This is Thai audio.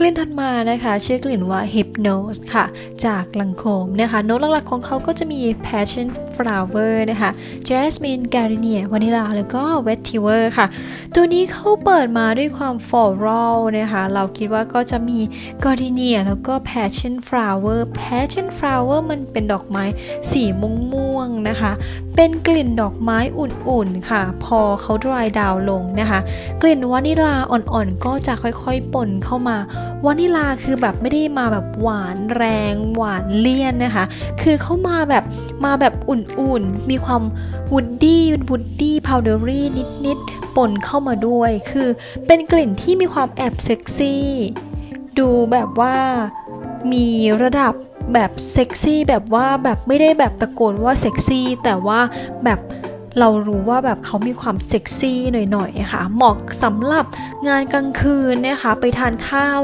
กลิ่นถัดมานะคะ ชื่อกลิ่นว่า Hypnose ค่ะ จากลังโคมนะคะ โน้ตหลักๆของเขาก็จะมี Passion Flower นะคะ Jasmine Gardenia Vanilla แล้วก็ Vetiver ค่ะ ตัวนี้เขาเปิดมาด้วยความ floral นะคะ เราคิดว่าก็จะมี Gardenia แล้วก็ Passion Flower Passion Flower มันเป็นดอกไม้สีม่วงๆนะคะ เป็นกลิ่นดอกไม้อุ่นๆค่ะ พอเขา dry down ลงนะคะ กลิ่นวานิลาอ่อนๆ ก็จะค่อยๆป่นเข้ามาวานิลาคือแบบไม่ได้มาแบบหวานแรงหวานเลี่ยนนะคะ คือเขามาแบบมาแบบอุ่นๆ มีความวูดดี้วูดดี้พาวเดอรี่นิดๆ ปนเข้ามาด้วย คือเป็นกลิ่นที่มีความแอบเซ็กซี่ ดูแบบว่ามีระดับแบบเซ็กซี่แบบว่าแบบไม่ได้แบบตะโกนว่าเซ็กซี่แต่ว่าแบบเรารู้ว่าแบบเขามีความเซ็กซี่หน่อยๆค่ะ เหมาะสำหรับงานกลางคืนนะคะ ไปทานข้าว